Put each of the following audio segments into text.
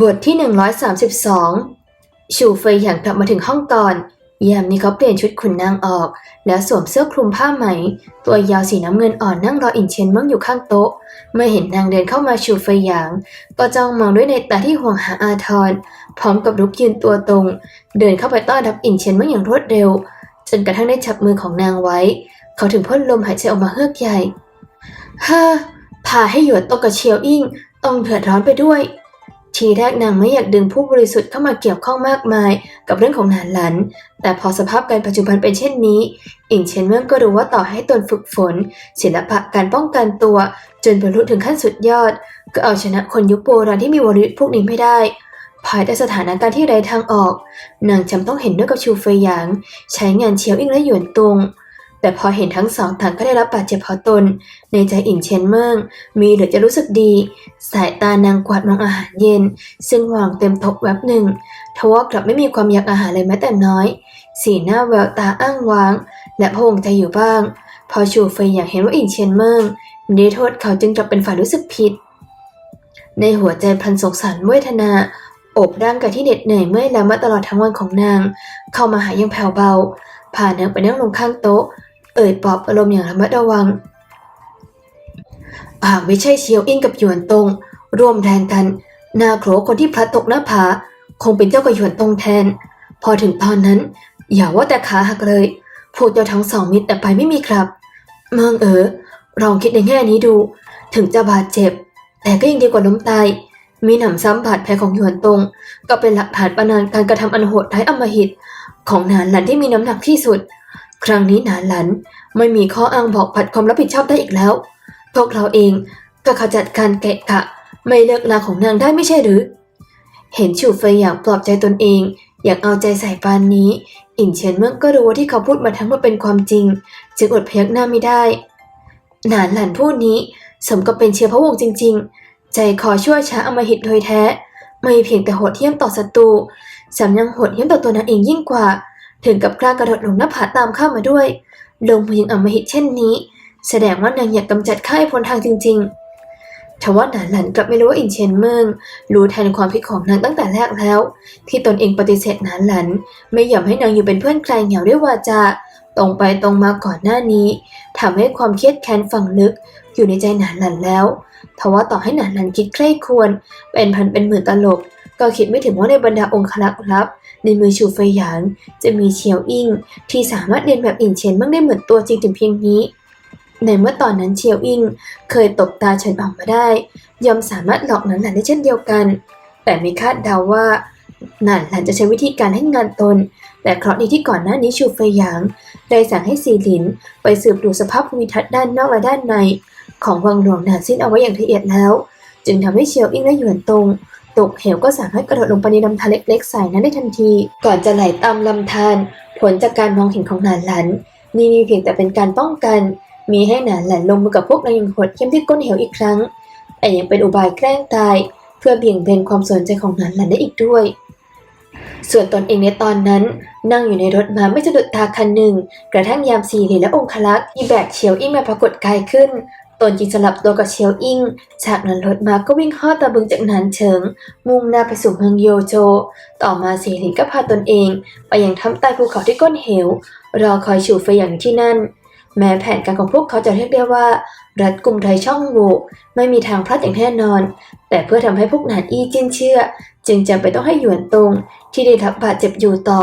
บทที่ 132 ชูเฟยหยางกลับมาถึงห้องก่อน ยามนี้เขาเปลี่ยนชุดขุนนางออก แล้วสวมเสื้อคลุมผ้าไหม ตัวยาวสีน้ำเงินอ่อนนั่งรออินเชียนเมิงอยู่ข้างโต๊ะ เมื่อเห็นนางเดินเข้ามาชูเฟยหยาง ก็จ้องมองด้วยในตาที่ห่วงหาอาทร พร้อมกับลุกยืนตัวตรง เดินเข้าไปต้อนรับอินเชียนเมิงอย่างรวดเร็ว จนกระทั่งได้จับมือของนางไว้ เขาถึงพ่นลมหายใจออกมาเฮือกใหญ่ฮ่าพาให้หยวนตกกับเชียวอิ่งต้องเดือดร้อนไปด้วย ทีแรกนางไม่อยากดึงผู้บริสุทธิ์เข้ามาเกี่ยวข้องมากมาย กับเรื่องของหนานหลัน แต่พอสภาพการปัจจุบันเป็นเช่นนี้ อิงเชนเมืองก็รู้ว่าต่อให้ตนฝึกฝน ศิลปะการป้องกันตัว จนบรรลุถึงขั้นสุดยอด ก็เอาชนะคนยุคโบราณที่มีวรยุทธ์พวกนี้ไม่ได้ ภายใต้สถานการณ์ที่ไร้ทางออก นางจำต้องเห็นด้วยกับชูเฟยหยาง ใช้งานเชียวอิงและหยวนตง แต่พอเห็นทั้งสองต่างก็ได้รับบาดเจ็บพราะตน ในใจอิ่งเชนเมิงมีหรือจะรู้สึกดี สายตานางกวาดมองอาหารเย็น ซึ่งวางเต็มโต๊ะแวบหนึ่งทว่ากลับไม่มีความอยากอาหารเลยแม้แต่น้อย สีหน้าแววตาอ้างว้าง และพงใจอยู่บ้าง พอชูเฟยอยากเห็นว่าอิ่งเชนเมิงได้โทษเขาจึงกลับเป็นฝ่ายรู้สึกผิด ในหัวใจพันสงสารเวทนาอบร่างกายที่เหน็ดเหนื่อยเมื่อยล้ามาตลอดทั้งวันของนาง เข้ามาหายังแผ่วเบาพานางไปนั่งลงข้างโต๊ะ เอ่ยปอบอารมณ์อย่างระมัดระวังหากไม่ใช่เชียวอิงกับหยวนตงร่วมแรงกันนาโขคนที่พลัดตกหน้าผา คงเป็นเจ้ากับหยวนตงแทน พอถึงตอนนั้น อย่าว่าแต่ขาหักเลยพวกเจ้าทั้งสองมิตรแต่ไปไม่มีครับ เมืองเอ๋อลองคิดในแง่นี้ดู ถึงจะบาดเจ็บ แต่ก็ยังดีกว่าล้มตายมีหนำซ้ำบาดแผลของหยวนตง ก็เป็นหลักฐานประนานการกระทำอันโหดร้ายอำมหิต ของนานหลันที่มีน้ำหนักที่สุด ครั้งนี้หนานหลันไม่มีข้ออ้างบอกผัดความรับผิดชอบได้อีกแล้ว พวกเราเองก็ขจัดการแกะกะ ไม่เลิกลาของนางได้ไม่ใช่หรือ เห็นชูเฟยอย่างปลอบใจตนเอง อยากเอาใจใส่ปานนี้ อินเฉียนเมื่อก็รู้ว่าที่เขาพูดมาทั้งหมดเป็นความจริง จึงอดพยักหน้าไม่ได้ หนานหลันผู้นี้สมกับเป็นเชื้อพระวงศ์จริง ๆ ใจคอชั่วช้าอมหิตโดยแท้ ไม่เพียงแต่โหดเหี้ยมต่อศัตรูแถมยังโหดเหี้ยมต่อตัวนางเองยิ่งกว่า ถึงกับกล้ากระโดดลงหน้าผาตามข้ามาด้วย ลงมือยิงอำมหิตเช่นนี้ แสดงว่านางอยากกำจัดข้าให้พ้นทางจริง ๆ ทว่าหนานหลันกลับไม่รู้ว่าอินเชนเมิงรู้แทนความผิดของนางตั้งแต่แรกแล้ว ที่ตนเองปฏิเสธหนานหลัน ไม่ยอมให้นางอยู่เป็นเพื่อนใครเหงาด้วยวาจาตรงไปตรงมาก่อนหน้านี้ทำให้ความเครียดแค้นฝังลึก อยู่ในใจหนานหลันแล้วทว่าต่อให้หนานหลันคิดใคร่ควร เป็นพันเป็นหมื่นตลบก็คิดไม่ถึงว่าในบรรดาองคลักษ์ลับ ในมือชูเฟยหยางจะมีเฉียวอิงที่สามารถเรียนแบบอินเชนเมื่งได้เหมือนตัวจริงถึงเพียงนี้ ในเมื่อตอนนั้นเฉียวอิงเคยตบตาเฉินออกมาได้ ยอมสามารถหลอกหนานหลันได้เช่นเดียวกัน แต่ไม่คาดเดาว่าหนานหลันจะใช้วิธีการให้งานตน แต่เคราะห์ดีที่ก่อนหน้านี้ชูเฟยหยางได้สั่งให้ซีหลิน ไปสืบดูสภาพภูมิทัศน์ด้านนอกและด้านใน ของวังหลวงหนานสิ้นเอาไว้อย่างละเอียดแล้ว จึงทำให้เชียวอิงและหยวนตง ตกเหวก็สามารถกระโดดลงไปในลำธารเล็กๆสายนั้นได้ทันที ก่อนจะไหลตามลำธารผลจากการมองเห็นของหนานหลันนี่มีเพียงแต่เป็นการป้องกัน มีให้หนานหลันลงมือกับพวกนางยังโหดเข้มที่ก้นเหวอีกครั้งแต่ยังเป็นอุบายแกล้งตาย เพื่อเบี่ยงเบนความสนใจของหนานหลันได้อีกด้วยส่วนตนเองในตอนนั้น นั่งอยู่ในรถมาไม่สะดุดตาคันหนึ่ง กระทั่งยามสีเหรียญและองคลักษ์ที่แบกเชียวอิงมาปรากฏกายขึ้น ตนจึงสลับตัวกับเชียวอิง จากนั้นรถมาก็วิ่งเข้อตะบึงจากนานเฉิง มุ่งหน้าไปสู่เมืองโยโจ ต่อมาสีหลินก็พาตนเอง ไปยังถ้ำใต้ภูเขาที่ก้นเหว รอคอยฉู่เฟอย่างอยู่ที่นั่น แม้แผนการของพวกเขาจะเรียกได้ว่า รัดกลุ่มไรช่องโหว่ไม่มีทางพลาดอย่างแน่นอน แต่เพื่อทำให้พวกนานอี้จิ้นเชื่อ จึงจำเป็นต้องให้หยวนตงที่ได้รับบาดเจ็บอยู่ต่อ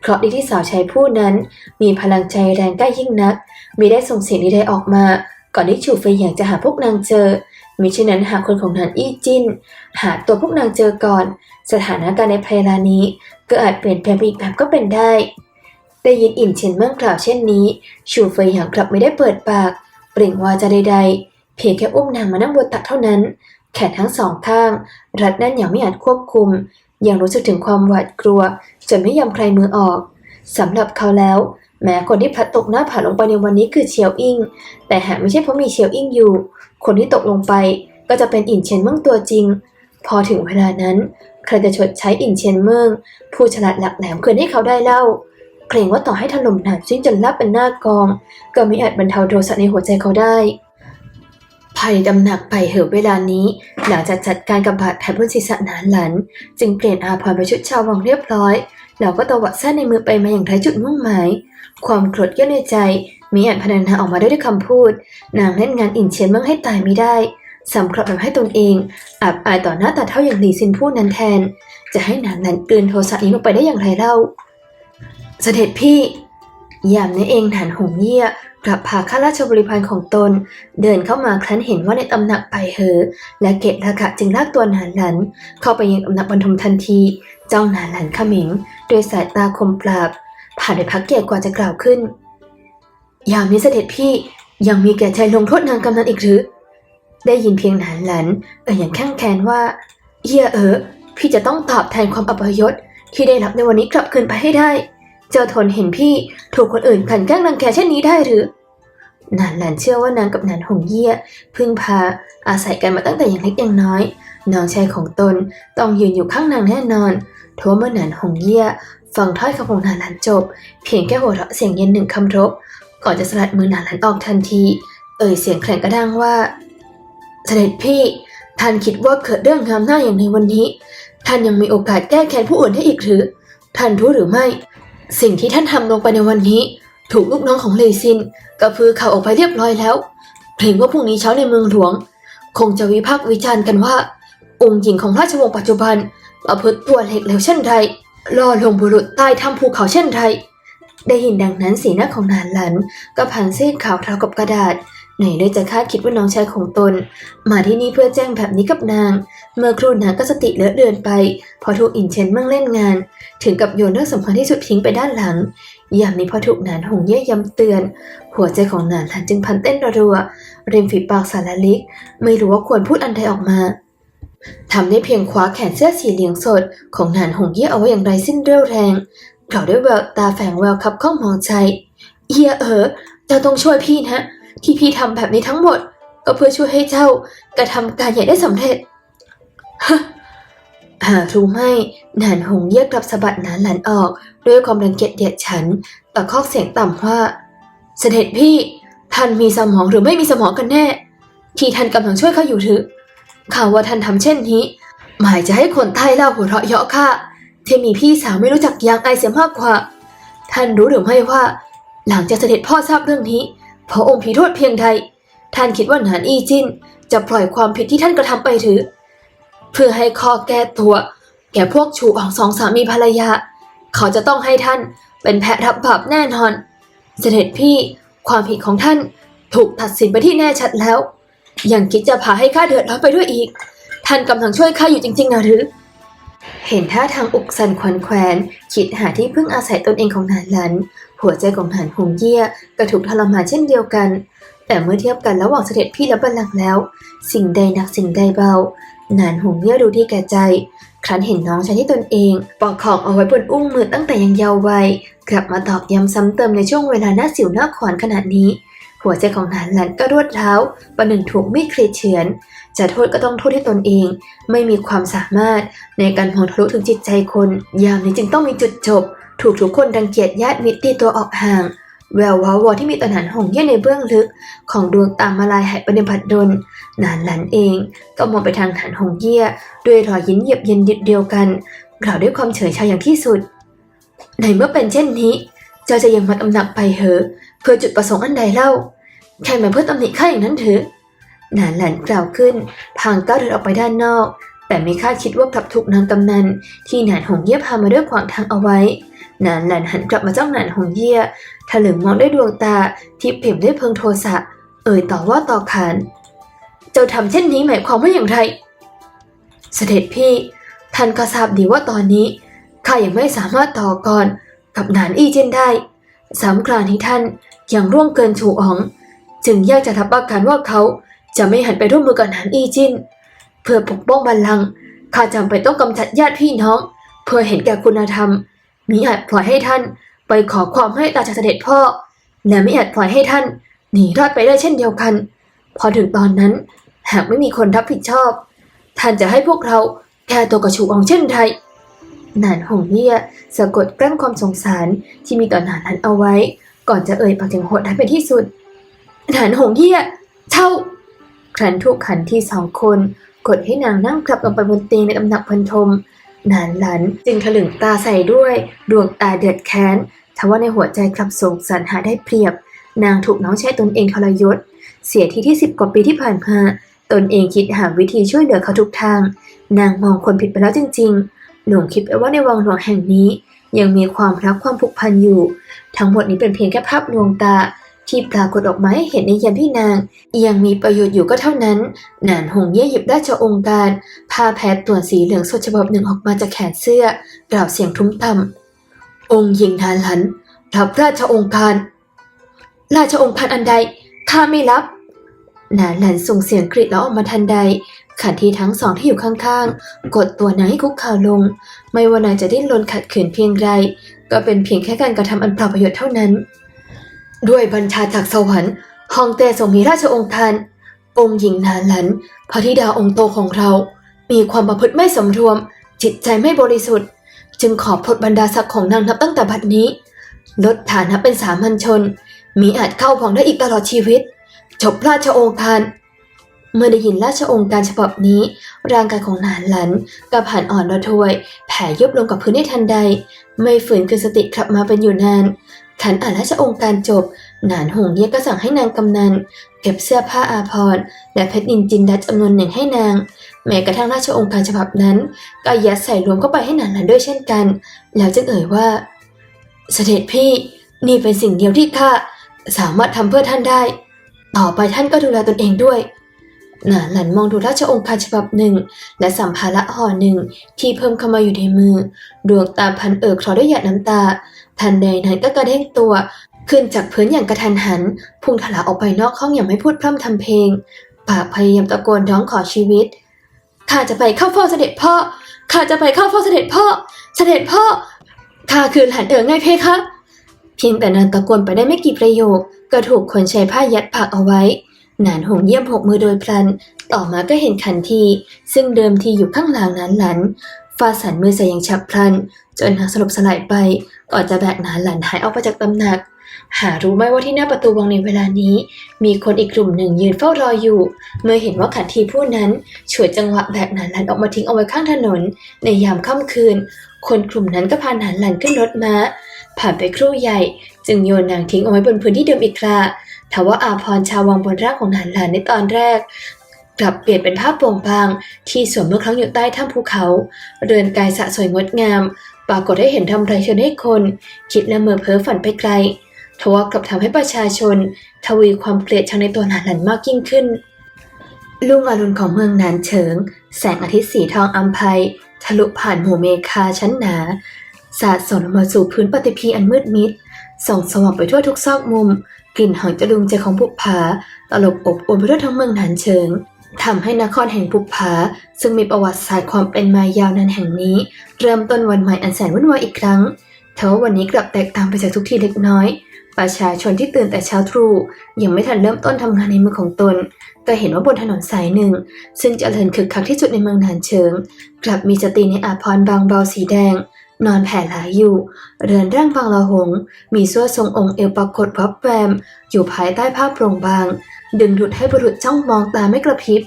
เพราะดีที่สาวใช้ผู้นั้น มีพลังใจแรงกล้ายิ่งนักมิได้ส่งเสียงใดๆออกมา ก่อนที่ฉูเฟยหยางจะหาพวกนางเจอมิฉะนั้นหากคนของนานอี้จิน หาตัวพวกนางเจอก่อน สถานการณ์ในเพลานี้ ก็อาจเปลี่ยนแปลงไปอีกแบบก็เป็นได้ ได้ยินอินเฉียนเมืองกล่าวเช่นนี้ ชูเฟยหยางกลับไม่ได้เปิดปาก เปล่งวาจาใด ๆ เพียงแค่อุ้มนางมานั่งบนตักเท่านั้น แขนทั้งสองข้าง รัดแน่นอย่างไม่อาจควบคุม ยังรู้สึกถึงความหวาดกลัวจนไม่ยอมใครมือออกสำหรับเขาแล้ว แม้คนที่พลัดตกหน้าผาลงไปในวันนี้คือเชียวอิง แต่หากไม่ใช่เพราะมีเชียวอิงอยู่ คนที่ตกลงไปก็จะเป็นอินเชนเมิงตัวจริง พอถึงเวลานั้น ใครจะชดใช้อินเชนเมิงผู้ฉลาดหลักแหลมคืนให้เขาได้เล่า เกรงว่าต่อให้ถล่มหนานซิ่งจนลับเป็นหน้ากอง ก็ไม่อาจบรรเทาโทสะในหัวใจเขาได้ภายในตำหนักไปเหอเวลานี้ หลังจากจัดการกับบาดแผลบนศีรษะนานหลัน จึงเปลี่ยนอาภรณ์ไปชุดชาววังเรียบร้อย แล้วก็ตวัดแส้นในมือไปมาอย่างไร้จุดมุ่งหมาย ความโกรธเยอะในใจมีอันพนันนาออกมาด้วยด้วยคำพูด นางเล่นงานอินเชียนเมืองให้ตายไม่ได้สำครับทำให้ตนเอง อับอายต่อหน้าตาเท่าอย่างหลีซินผู้นั้นแทน จะให้นางนั้นกลืนโทสะนี้ลงไปได้อย่างไรเล่า เสด็จพี่ ยามนั้นเองฐานหงเยี่ยกลับพาข้าราชบริพารของตน เดินเข้ามาครั้นเห็นว่าในตำหนักไปเหอ และเกตละกะจึงลากตัวนานหลัน เข้าไปยังตำหนักบรรทมทันทีจ้องนานหลันขมิง ด้วยสายตาคมปราบ ผ่านไปพักใหญ่กว่าจะกล่าวขึ้น ยามนี้เสด็จพี่ยังมีแก่ใจลงโทษนางกำนันอีกหรือ ได้ยินเพียงหนานหลันเอ่ยอย่างแข้งแค้นว่าเฮียเอ๋อพี่จะต้องตอบแทนความอัปยศที่ได้รับในวันนี้กลับคืนไปให้ได้ เจ้าทนเห็นพี่ถูกคนอื่นกลันแกล้งรังแกเช่นนี้ได้หรือ นานหลานเชื่อว่านางกับนานหงเยี่ยพึ่งพาอาศัยกันมาตั้งแต่อย่างเล็กอย่างน้อย น้องชายของตนต้องยืนอยู่ข้างนางแน่นอน ทว่าเมื่อนานหงเยี่ยฟังถ้อยคำของนานหลานจบ เพียงแค่หัวเราะเสียงเย็นหนึ่งคำรบ ก่อนจะสลัดมือนานหลานออกทันที เอ่ยเสียงแข็งกระด้างว่า เสด็จพี่ ท่านคิดว่าเกิดเรื่องงามหน้าอย่างในวันนี้ ท่านยังมีโอกาสแก้แค้นผู้อื่นได้อีกหรือ ท่านรู้หรือไม่ สิ่งที่ท่านทำลงไปในวันนี้ ถูกลูกน้องของเลซินกระพือข่าวออกไปเรียบร้อยแล้วเกรงว่าพรุ่งนี้เช้าในเมืองหลวง คงจะวิพากษ์วิจารณ์กันว่า องค์หญิงของราชวงศ์ปัจจุบัน ประพฤติตัวเล็กเหลวเช่นไรล่อลวงบุรุษใต้ถ้ำภูเขาเช่นไรได้ยินดังนั้นสีหน้าของนานหลัน ก็พันซีดขาวเท่ากับกระดาษไหนเลยจะคาดคิดว่าน้องชายของตน มาที่นี่เพื่อแจ้งแบบนี้กับนาง เมื่อครู่นางก็สติเลอะเลือนไปพอถูกอินเชนมั่งเล่นงาน ถึงกับโยนเรื่องสำคัญที่สุดทิ้งไปด้านหลังยามนี้พอถูกนานหงเย่ยำเตือน หัวใจของนานหลันจึงพันเต้นรัวๆริมฝีปากสารลิก ไม่รู้ว่าควรพูดอันใดออกมา ทำได้เพียงคว้าแขนเสื้อสีเหลืองสด ของนานหงเย่เอาไว้อย่างไรสิ้นเรี่ยวแรงกล่าวด้วยแววตาแฝงแววคับข้องมองใจเฮียเอ๋อเจ้าต้องช่วยพี่นะ ที่พี่ทำแบบนี้ทั้งหมด ก็เพื่อช่วยให้เจ้ากระทำการใหญ่ได้สำเร็จฮะหารู้ไหมนานหงเยียกลับสะบัดหนานหลันออก ด้วยความรังเกียจเดียดฉันตะคอกเสียงต่ำว่า เสด็จพี่ ท่านมีสมองหรือไม่มีสมองกันแน่ ที่ท่านกำลังช่วยเขาอยู่หรือ ข่าวว่าท่านทำเช่นนี้ หมายจะให้คนไทยเล่าหัวเราะเยาะข้าที่มีพี่สาวไม่รู้จักยางไอเสียมากกว่า ท่านรู้หรือไม่ว่า หลังจากเสด็จพ่อทราบเรื่องนี้พระองค์ผีโทษเพียงใดท่านคิดว่าหนานอีจินจะปล่อยความผิดที่ท่านกระทำไปหรือ เพื่อให้คอแก้ตัว แก่พวกชูอองสองสามีภรรยา เขาจะต้องให้ท่านเป็นแพะรับบาปแน่นอน เสด็จพี่ความผิดของท่านถูกตัดสินไปที่แน่ชัดแล้ว ยังคิดจะพาให้ข้าเดือดร้อนไปด้วยอีก ท่านกำลังช่วยข้าอยู่จริงๆนะหรือ เห็นท่าทางอุกสันขวัญแขวนคิดหาที่พึ่งอาศัยตนเองของหนานหลัน หัวใจของหนานหงเยี่ยก็ถูกทรมานเช่นเดียวกัน แต่เมื่อเทียบกันระหว่างเสด็จพี่และบัลลังก์แล้ว สิ่งใดหนักสิ่งใดเบา หนานหงเยี่ยรู้ที่แก่ใจ ครั้นเห็นน้องชายที่ตนเองปอกของเอาไว้บนอุ้งมือตั้งแต่ยังเยาว์วัยกลับมาตอกย้ำซ้ำเติมในช่วงเวลาหน้าสิวหน้าขวานขนาดนี้ หัวใจของหนานหลันก็รวดร้าวประหนึ่งถูกมีดกรีดเฉือน จะโทษก็ต้องโทษที่ตนเอง ไม่มีความสามารถในการมองทะลุถึงจิตใจคน ยามนี้จึงต้องมีจุดจบ ถูกทุกคนรังเกียจญาติมิตรตีตัวออกห่าง แวววาวอที่มีตนหันหงเยี่ยในเบื้องลึก ของดวงตามมาลายหายไปในผัดดลนานหลันเอง ก็มองไปทางฐานหงเยี่ยด้วยรอยยิ้มเยียบเย็นดิดเดียวกัน กล่าวด้วยความเฉยชาอย่างที่สุด ในเมื่อเป็นเช่นนี้ เจ้าจะยังมาตำหนักไปเหอะ เพื่อจุดประสงค์อันใดเล่าแค่มาเพื่อตำหนิข้าอย่างนั้นเถอะนานหลันกล่าวขึ้น พางก้าวเดินออกไปด้านนอก แต่ไม่คาดคิดว่ากลับถูกนางกำนันที่หนานหงเย่พามาด้วยขวางทางเอาไว้นานหลันหันกลับมาจ้องหนานหงเยี่ยถลึงมองด้วยดวงตาที่เปี่ยมด้วยเพิงโทสะ เอ่ยต่อว่าต่อขานเจ้าทำเช่นนี้หมายความว่าอย่างไร เสด็จพี่ ท่านก็ทราบดีว่าตอนนี้ข้ายังไม่สามารถต่อกรกับหนานอี้เจนได้สามกรานที่ท่าน อยังร่วงเกินชูอ๋อง จึงยากจะทับประกันว่าเขาจะไม่หันไปร่วมมือกับหนานอี้จิน เพื่อปกป้องบัลลังก์ข้าจำเป็นต้องกำจัดญาติพี่น้อง เพื่อเห็นแก่คุณธรรม มิอาจปล่อยให้ท่านไปขอความให้ตาจากเสด็จพ่อ และไม่อาจปล่อยให้ท่านหนีรอดไปได้เช่นเดียวกัน พอถึงตอนนั้น หากไม่มีคนรับผิดชอบ ท่านจะให้พวกเราแก้ตัวกับชูอองเช่นไรนานหงเยี่ยสะกดกลั้นความสงสารที่มีต่อหนานนั้นเอาไว้ ก่อนจะเอ่ยปากถึงโหดร้ายเป็นที่สุดหนานหงเยี่ยเช่าครั้นถูกขันที่สองคนกดให้นางนั่งกลับลงไปบนเตียงในตำหนักพันธมนานหลันจึงถลึงตาใส่ด้วยดวงตาเดือดแค้นทว่าในหัวใจกลับสงสารหาได้เปรียบ นางถูกน้องชายตนเองทรยศ เสียทีที่สิบกว่าปีที่ผ่านมาตนเองคิดหาวิธีช่วยเหลือเขาทุกทาง นางมองคนผิดไปแล้วจริงๆ หลวงคิดไปว่าในวังหลวงแห่งนี้ ยังมีความรักความผูกพันอยู่ ทั้งหมดนี้เป็นเพียงแค่ภาพลวงตา ที่ปรากฏออกมาให้เห็นในยามที่นาง ยังมีประโยชน์อยู่ก็เท่านั้น นานหงเย่หยิบราชองค์การผ้าแพทตัวสีเหลืองสดฉบับหนึ่งออกมาจากแขนเสื้อกล่าวเสียงทุ้มต่ำองค์หญิงทานหลันรับราชองค์การ ราชองค์การอันใดข้าไม่รับนานหลันส่งเสียงกรีดร้องออกมาทันใด ขันทีทั้งสองที่อยู่ข้างๆ กดตัวนางให้คุกเข่าลง ไม่ว่านางจะดิ้นรนขัดขืนเพียงไร ก็เป็นเพียงแค่การกระทำอันเปล่าประโยชน์เท่านั้น ด้วยบัญชาจากสวรรค์ฮองเต้ทรงมีราชองค์การองค์หญิงนานหลันพระธิดาองค์โตของเรา มีความประพฤติไม่สมรวม จิตใจไม่บริสุทธิ์ จึงขอปลดบรรดาศักดิ์ของนางนับตั้งแต่บัดนี้ ลดฐานะเป็นสามัญชน มีอาจเข้าพองได้อีกตลอดชีวิต จบราชองค์การ เมื่อได้ยินราชองค์การฉบับนี้ ร่างกายของนานหลันกับหันอ่อนระทวย แผ่ยุบลงกับพื้นในทันใด ไม่ฝืนคืนสติกลับมาเป็นอยู่นานขันอ่านราชองค์การจบ นานหงเย่ยก็สั่งให้นางกำนัน เก็บเสื้อผ้าอาภรณ์และเพชรนินจินดาจำนวนหนึ่งให้นาง แม้กระทั่งราชองค์การฉบับนั้น ก็ยัดใส่รวมเข้าไปให้นานหลันด้วยเช่นกัน แล้วจึงเอ่ยว่า เสด็จพี่นี่เป็นสิ่งเดียวที่ข้าสามารถทำเพื่อท่านได้ ต่อไปท่านก็ดูแลตนเองด้วย หนานหลันมองดูราชองค์การฉบับหนึ่ง และสัมภาระห่อหนึ่งที่เพิ่มเข้ามาอยู่ในมือ ดวงตาพันเอิกคลอด้วยหยาดน้ำตา ทันใดนั้นก็กระเด้งตัว ขึ้นจากพื้นอย่างกระทันหัน พุ่งทะลาออกไปนอกห้องอย่างไม่พูดพร่ำทำเพลง ปากพยายามตะโกนร้องขอชีวิต ข้าจะไปเข้าเฝ้าเสด็จพ่อ ข้าจะไปเข้าเฝ้าเสด็จพ่อ เสด็จพ่อ ข้าคือหลานเอ๋อไงเพคะ เพียงแต่นางตะโกนไปได้ไม่กี่ประโยค ก็ถูกคนใช้ผ้ายัดปากเอาไว้ นานหงเยี่ยมหกมือโดยพลัน ต่อมาก็เห็นขันที ซึ่งเดิมทีอยู่ข้างหลังนานหลันฟาสันมือใส่อย่างฉับพลัน จนนางสลบสลายไป ก่อนจะแบกนานหลันหายออกไปจากตำหนัก หารู้ไหมว่าที่หน้าประตูวังในเวลานี้ มีคนอีกกลุ่มหนึ่งยืนเฝ้ารออยู่ เมื่อเห็นว่าขันทีผู้นั้นฉวยจังหวะแบกนานหลันออกมาทิ้งเอาไว้ข้างถนน ในยามค่ำคืน คนกลุ่มนั้นก็พานานหลันขึ้นรถม้าผ่านไปครู่ใหญ่ จึงโยนนางทิ้งเอาไว้บนพื้นที่เดิมอีกครา ทว่าอาพรชาววังบนร่างของนานหลานในตอนแรก กลับเปลี่ยนเป็นภาพโปร่งบาง ที่สวมเมื่อครั้งอยู่ใต้ถ้ำภูเขา เรือนกายสะสวยงดงาม ปรากฏให้เห็นทำไรชนให้คน คิดและเมื่อเพ้อฝันไปไกลทว่ากลับทำให้ประชาชน ทวีความเกลียดชังในตัวนานหลันมากยิ่งขึ้นลุงอรุณของเมืองนานเฉิง แสงอาทิตย์สีทองอัมภัยทะลุผ่านหมู่เมฆาชั้นหนา สาดส่องมาสู่พื้นปฏิพีอันมืดมิด ส่องสว่างไปทั่วทุกซอกมุม กลิ่นหอมจะลุมใจของบุผาตลบอบอวนไปทั่วทั้งเมืองหนานเฉิงทำให้นครแห่งบุผา ซึ่งมีประวัติศาสตร์ความเป็นมายาวนานแห่งนี้ เริ่มต้นวันใหม่อันแสนวุ่นวายอีกครั้งแต่ว่าวันนี้กลับแตกต่างไปจากทุกทีเล็กน้อย ประชาชนที่ตื่นแต่เช้าตรู่ยังไม่ทันเริ่มต้นทำงานในเมืองของตนก็เห็นว่าบนถนนสายหนึ่ง ซึ่งเจริญคึกคักที่สุดในเมืองหนานเฉิง กลับมีสตรีในอาภรณ์บางเบาสีแดง นอนแผ่หลายอยู่ เรือนร่างบางละหง มีส่วทรงองค์เอวปรากฏวับแวม อยู่ภายใต้ผ้าโปร่งบาง ดึงดูดให้บุรุษจ้องมองตาไม่กระพริบ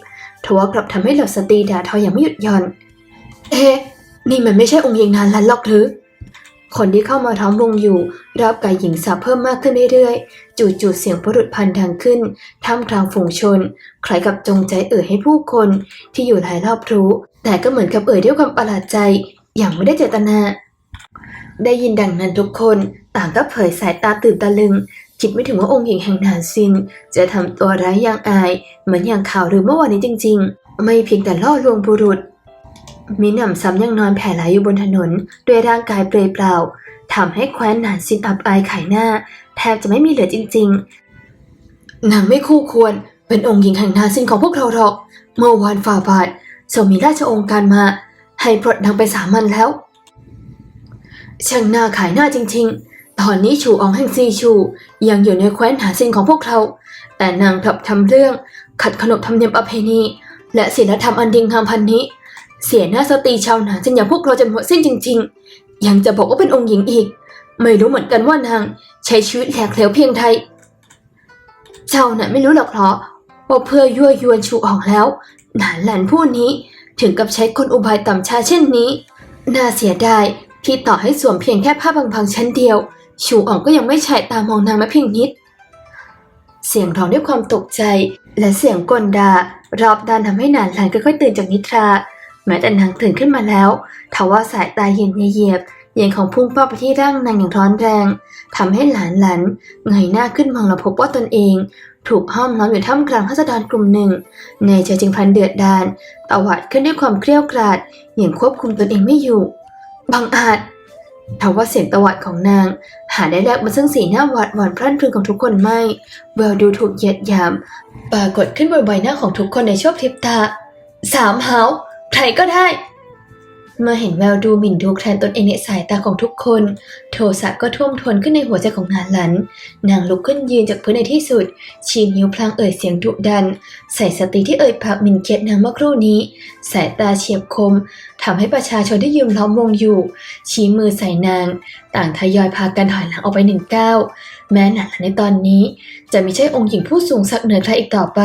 ทว่ากลับทำให้เหล่าสตรีด่าทออย่างไม่หยุดหย่อน เอ๊ะ นี่มันไม่ใช่องค์หญิงนานลันหรอกหรือ คนที่เข้ามาท้อมวงอยู่รับกายหญิงสาวเพิ่มมากขึ้นเรื่อยๆ จู่ๆเสียงบุรุษพันดังขึ้นท่ามกลางฝูงชนคล้ายกับจงใจเอ่ยให้ผู้คนที่อยู่หลายรอบรู้ แต่ก็เหมือนกับเอ่ยด้วยความประหลาดใจ อย่างไม่ได้เจตนา ได้ยินดังนั้นทุกคนต่างก็เผยสายตาตื่นตะลึง คิดไม่ถึงว่าองค์หญิงแห่งนานซิน จะทำตัวร้ายอย่างอาย เหมือนอย่างข่าวหรือเมื่อวานนี้จริง ๆ ไม่เพียงแต่ล่อลวงบุรุษ มีหนำซ้ำยังนอนแผ่หลายอยู่บนถนน ด้วยร่างกายเปลือยเปล่าทำให้แคว้นนานซินอับอายขายหน้า แทบจะไม่มีเหลือจริง ๆ นางไม่คู่ควรเป็นองค์หญิงแห่งนานซินของพวกเราหรอก เมื่อวานฝ่าบาททรงมีราชองค์การมา ให้ปลดนางไปสามันแล้ว ช่างหน้าขายหน้าจริง ๆ ตอนนี้ชูอองแห่งซีชูยังอยู่ในแคว้นหาซินของพวกเรา แต่นางกลับทำเรื่อง ขัดขนบธรรมเนียมประเพณี และศีลธรรมอันดีงามพันนี้ เสียหน้าสตรีชาวหนาจนอย่างพวกเราจะหมดสิ้นจริง ๆ ยังจะบอกว่าเป็นองค์หญิงอีก ไม่รู้เหมือนกันว่านางใช้ชีวิตแหลกเหลวเพียงใดเจ้าน่ะไม่รู้หรอกเหรอว่าเพื่อยั่วยวนชูออกแล้วหลานหลานผู้นี้ถึงกับใช้คนอุบายต่ำช้าเช่นนี้ น่าเสียดาย ที่ต่อให้สวมเพียงแค่ผ้าบางๆชั้นเดียว ชูอ่องก็ยังไม่ฉายตามองนางแม้เพียงนิด เสียงร้องด้วยความตกใจ และเสียงกลดารอบด้านทำให้หนานหลานค่อยๆตื่นจากนิทรา แม้แต่นางตื่นขึ้นมาแล้วทว่าสายตาเย็นเยียบยังของพุ่งเป้าไปที่ร่างนางอย่างร้อนแรงทำให้หลานหลานเงยหน้าขึ้นมองและพบว่าตนเอง ถูกห้อมล้อมอยู่ท่ามกลางพัสดรกลุ่มหนึ่ง ในใจจึงพันเดือดดาลตวาดขึ้นด้วยความเครียวกราดอย่างควบคุมตนเองไม่อยู่ บังอาจทว่าเสียงตวัดของนาง หาได้แลกมาซึ่งสีหน้าหวาดหวั่นพรั่นพรึงของทุกคนไม่แววดูถูกเหยียดหยาม ปรากฏขึ้นบนใบหน้าของทุกคนในชั่วพริบตา สามหาวใครก็ได้ เมื่อเห็นแววดูหมิ่นดูแคลนตนเองในสายตาของทุกคน โทสะก็ท่วมทวนขึ้นในหัวใจของนานหลัน นางลุกขึ้นยืนจากพื้นในที่สุด ชี้นิ้วพลางเอ่ยเสียงดุดัน ใส่สติที่เอ่ยปากหมิ่นเกียรตินางเมื่อครู่นี้ สายตาเฉียบคมทำให้ประชาชนที่ยืนล้อมวงอยู่ ชี้มือใส่นาง ต่างทยอยพากันถอยหลังออกไปหนึ่งก้าวแม้หนันหลันในตอนนี้ จะไม่ใช่องค์หญิงผู้สูงสักดิ์เหนือใครอีกต่อไป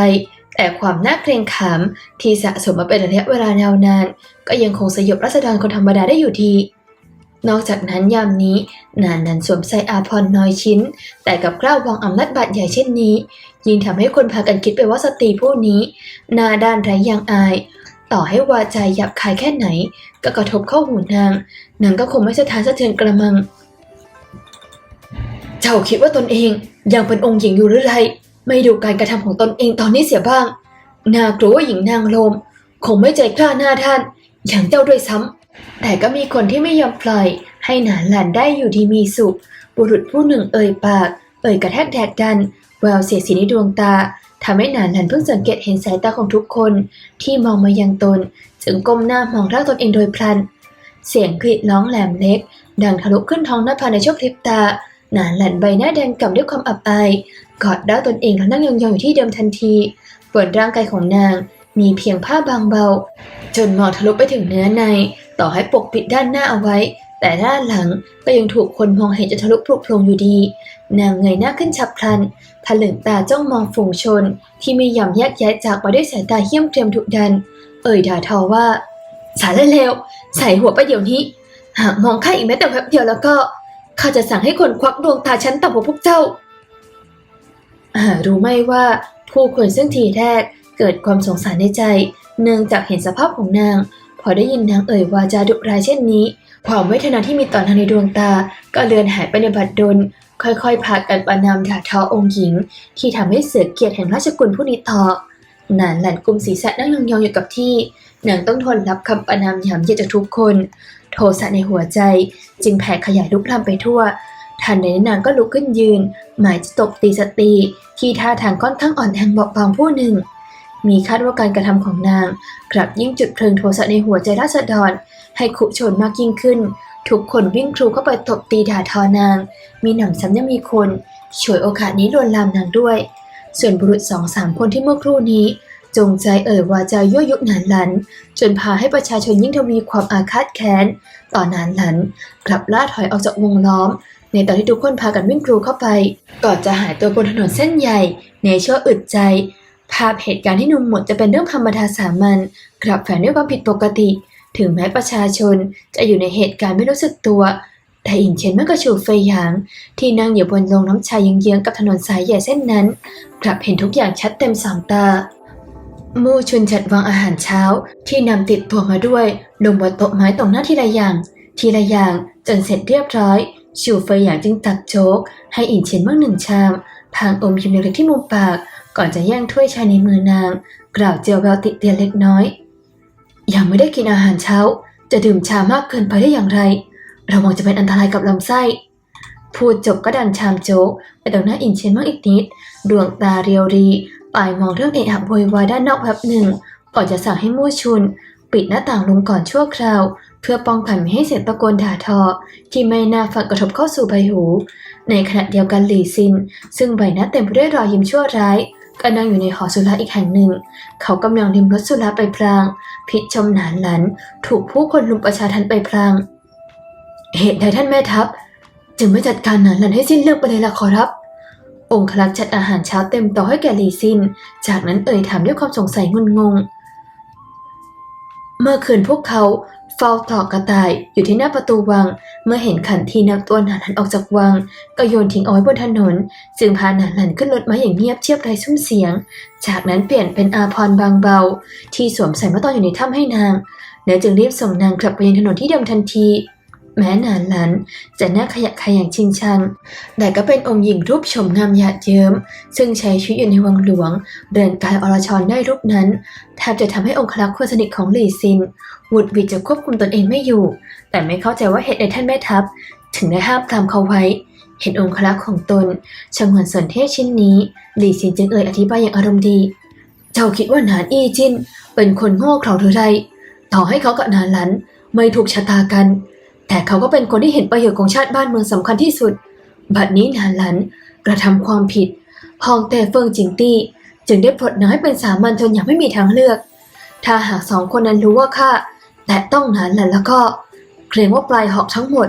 แต่ความน่าเกรงขามที่สะสมมาเป็นระยะเวลายาวนาน ก็ยังคงสยบรัษฎรคนธรรมดาได้อยู่ดี นอกจากนั้นยามนี้ นานนันสวมใส่อาพรน้อยชิ้น แต่กับกล้าวางอำนาจบาดใหญ่เช่นนี้ ยิ่งทำให้คนพากันคิดไปว่าสตรีผู้นี้หนาด้านไร้ยางอาย ต่อให้วาจาหยาบคายแค่ไหน ก็กระทบเข้าหูนางนางก็คงไม่สะท้านสะเทือนกระมัง เจ้าคิดว่าตนเองยังเป็นองค์หญิงอยู่หรือไร ไม่ดูการกระทำของตนเองตอนนี้เสียบ้างนากลัวว่าหญิงนางโลม คงไม่ใจกล้าหน้าท่าน อย่างเจ้าด้วยซ้ำแต่ก็มีคนที่ไม่ยอมปล่อย ให้หนานหลานได้อยู่ดีมีสุข บุรุษผู้หนึ่งเอ่ยปาก เอ่ยกระแทกแดกดัน แววเสียสีในดวงตาทำให้หนานหลานเพิ่งสังเกตเห็นสายตาของทุกคน ที่มองมายังตน จึงก้มหน้ามองร่างตนเองโดยพลัน เสียงกรีดร้องแหลมเล็ก ดังทะลุขึ้นท้องหน้าผาในช่วงพริบตาหนานหลันใบหน้าแดงก่ำด้วยความอับอาย กอดด้าวตนเองแล้วนั่งยองๆอยู่ที่เดิมทันทีบนร่างกายของนางมีเพียงผ้าบางเบา จนมองทะลุไปถึงเนื้อใน ต่อให้ปกปิดด้านหน้าเอาไว้ แต่ด้านหลังก็ยังถูกคนมองเห็นจนทะลุปลุโพรงอยู่ดี นางเงยหน้าขึ้นฉับพลันทะลึงตาจ้องมองฝูงชน ที่ไม่ยอมแยกย้ายจากไปด้วยสายตาเหี้ยมเกรียมดุดัน เอ่ยด่าทอว่า สารเลวใส่หัวไปเดี๋ยวนี้ หากมองข้าอีกแม้แต่แวบเดียวแล้วก็ข้าจะสั่งให้คนควักดวงตาฉันต่ำกว่าพวกเจ้า อ่ารู้ไหมว่าผู้คนซึ่งทีแรกเกิดความสงสารในใจ เนื่องจากเห็นสภาพของนาง พอได้ยินนางเอ่ยวาจาดุร้ายเช่นนี้ ความเวทนาที่มีต่อนางในดวงตา ก็เลือนหายไปในบัดดล ค่อยๆพากันประนามด่าทอองค์หญิง ที่ทำให้เสือเกียรติแห่งราชกุลผู้นี้ต่อนานหลันกุมศีรษะนั่งยองๆอยู่กับที่นางต้องทนรับคำประนามหยามเยียดจากทุกคน โทสะในหัวใจจึงแผ่ขยายลุกลามไปทั่ว ทันใดนั้นนางก็ลุกขึ้นยืน หมายจะตบตีสตรีที่ท่าทางค่อนข้างอ่อนแรงบอบบางผู้หนึ่ง มีคาดว่าการกระทำของนางกลับยิ่งจุดเพลิงโทสะในหัวใจราษฎร ให้ขุโชนมากยิ่งขึ้น ทุกคนวิ่งครูเข้าไปตบตีด่าทอนาง มีหนำซ้ำยังมีคนฉวยโอกาสนี้ลวนลามนางด้วย ส่วนบุรุษสองสามคนที่เมื่อครู่นี้ จงใจเอ่ยวาจายั่วยุหนานหลัน จนพาให้ประชาชนยิ่งทวีความอาฆาตแค้น ต่อนานหลัน กลับล่าถอยออกจากวงล้อม ในตอนที่ทุกคนพากันวิ่งกรูเข้าไปก่อนจะหายตัวบนถนนเส้นใหญ่ในชั่วอึดใจ ภาพเหตุการณ์ที่หนุ่มหมดจะเป็นเรื่องธรรมดาสามัญกลับแฝงด้วยความผิดปกติ ถึงแม้ประชาชนจะอยู่ในเหตุการณ์ไม่รู้สึกตัว แต่อิงเชนเมื่อกระชูเฟยหยาง ที่นั่งอยู่บนโรงน้ำชายเยื้องๆกับถนนสายใหญ่เส้นนั้น กลับเห็นทุกอย่างชัดเต็มสองตามู่ชุนจัดวางอาหารเช้าที่นำติดตัวมาด้วยลงบนโต๊ะไม้ตรงหน้าทีละอย่าง ทีละอย่างจนเสร็จเรียบร้อย ชูเฟยหยางจึงตักโจ๊ก ให้อินเฉียนมั่งหนึ่งชามพางอมยิ้มเล็กๆที่มุมปาก ก่อนจะแย่งถ้วยชาในมือนาง กล่าวเจียวแววติเตียนเล็กน้อย ยังไม่ได้กินอาหารเช้า จะดื่มชามากเกินไปได้อย่างไรระวังจะเป็นอันตรายกับลำไส้ พูดจบก็ดันชามโจ๊กไปตรงหน้าอินเชนมั่งอีกนิด ดวงตาเรียวรีปายมองเรื่องเอะอะโวยวายด้านนอกแป๊บหนึ่ง ก่อนจะสั่งให้มู่ชุน ปิดหน้าต่างลงก่อนชั่วคราว เพื่อป้องกันไม่ให้เสียงตะโกนด่าทอ ที่ไม่น่าฟังกระทบเข้าสู่ใบหู ในขณะเดียวกันหลี่ซิน ซึ่งใบหน้าเต็มไปด้วยรอยยิ้มชั่วร้ายก็นั่งอยู่ในหอสุราอีกแห่งหนึ่ง เขากำลังริมรถสุราไปพลาง พิษชมหนานหลัน ถูกผู้คนลุมประชาทันไปพลาง เหตุใดท่านแม่ทัพ จึงไม่จัดการหนานหลันให้สิ้นเรื่องไปเลยล่ะขอรับ องคลักจัดอาหารเช้าเต็มโต๊ะให้แก่หลีซิน จากนั้นเอ่ยถามด้วยความสงสัยงุนงง เมื่อคืนพวกเขา เฝ้าตอกกระต่ายอยู่ที่หน้าประตูวัง เมื่อเห็นขันทีนำตัวหนานหลันออกจากวัง ก็โยนทิ้งเอาไว้บนถนน จึงพาหนานหลันขึ้นรถมาอย่างเงียบเชียบไรซุ้มเสียง จากนั้นเปลี่ยนเป็นอาพรบางเบา ที่สวมใส่เมื่อตอนอยู่ในถ้ำให้นาง แล้วจึงรีบส่งนางกลับไปยังถนนที่เดิมทันที แม้นานหลัน จะน่าขยะขยงชิงชัง แต่ก็เป็นองค์หญิงรูปชมงามหยาดเยิ้ม ซึ่งใช้ชีวิตอยู่ในวังหลวง เดินกายอรชรได้รูปนั้นแทบจะทำให้องครักษ์คนสนิทของหลี่ซินหวุดหวิดจะควบคุมตนเองไม่อยู่ แต่ไม่เข้าใจว่าเหตุใดท่านแม่ทัพ ถึงได้ห้ามปรามเขาไว้ เห็นองครักษ์ของตนชงวนสนเทศชิ้นนี้ หลี่ซินจึงเอ่ยอธิบายอย่างอารมณ์ดี เจ้าคิดว่าหนานอี้จินเป็นคนโง่เขลาหรือไรต่อให้เขากับนานหลันไม่ถูกชะตากัน แต่เขาก็เป็นคนที่เห็นประโยชน์ของชาติบ้านเมืองสำคัญที่สุด บัดนี้นานหลันกระทำความผิดฮองแต่เฟิงจิงตี้ จึงได้ปลดนางให้เป็นสามัญชนอย่างไม่มีทางเลือก ถ้าหากสองคนนั้นรู้ว่าข้าแต่ต้องนานหลันแล้วก็ เกรงว่าปลายหอกทั้งหมด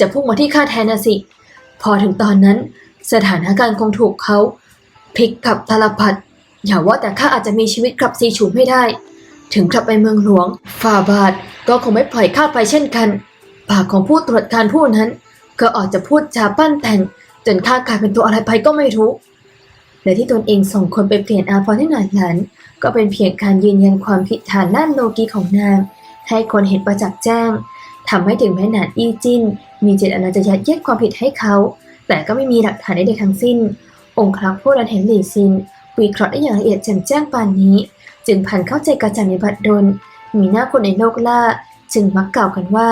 จะพุ่งมาที่ข้าแทนนะสิ พอถึงตอนนั้น สถานการณ์คงถูกเขาพลิกกลับตลปัดอย่าว่าแต่ข้าอาจจะมีชีวิตกลับซีฉูไม่ได้ ถึงกลับไปเมืองหลวงฝ่าบาทก็คงไม่ปล่อยข้าไปเช่นกัน ปากของผู้ตรวจการผู้นั้น ก็อาจจะพูดจาปั้นแต่ง จนข้ากลายเป็นตัวอะไรไปก็ไม่รู้ และที่ตนเองส่งคนไปเปลี่ยนอาพรให้หนานหลานก็เป็นเพียงการยืนยันความผิดฐานด้านโลกีของนาง ให้คนเห็นประจักษ์แจ้งทำให้ถึงแม้หนานอีจินมีเจตนาจะยัดเยียดความผิดให้เขา แต่ก็ไม่มีหลักฐานใดๆทั้งสิ้น องค์ครักษ์ผู้รันเห็นหลี่ซินวิเคราะห์ได้อย่างละเอียดแจ่มแจ้งปานนี้ จึงพันเข้าใจกระจ่างในบัดดลมีหน้าคนในโลกล่า จึงมักกล่าวกันว่า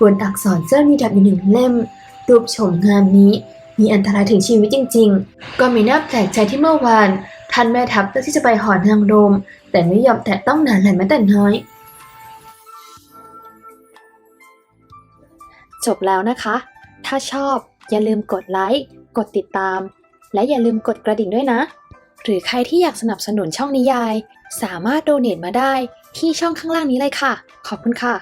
บนอักษรเจ้ามีดับอยู่หนึ่งเล่ม รูปโฉมงามนี้ มีอันตรายถึงชีวิตจริง ๆ ก็มีน่าแปลกใจที่เมื่อวาน ท่านแม่ทัพเลือกที่จะไปหอนางรม แต่ไม่ยอมแตะต้องนานหลันแม้แต่น้อย จบแล้วนะคะ ถ้าชอบอย่าลืมกดไลค์ กดติดตาม และอย่าลืมกดกระดิ่งด้วยนะ หรือใครที่อยากสนับสนุนช่องนิยาย สามารถโดเนทมาได้ที่ช่องข้างล่างนี้เลยค่ะ ขอบคุณค่ะ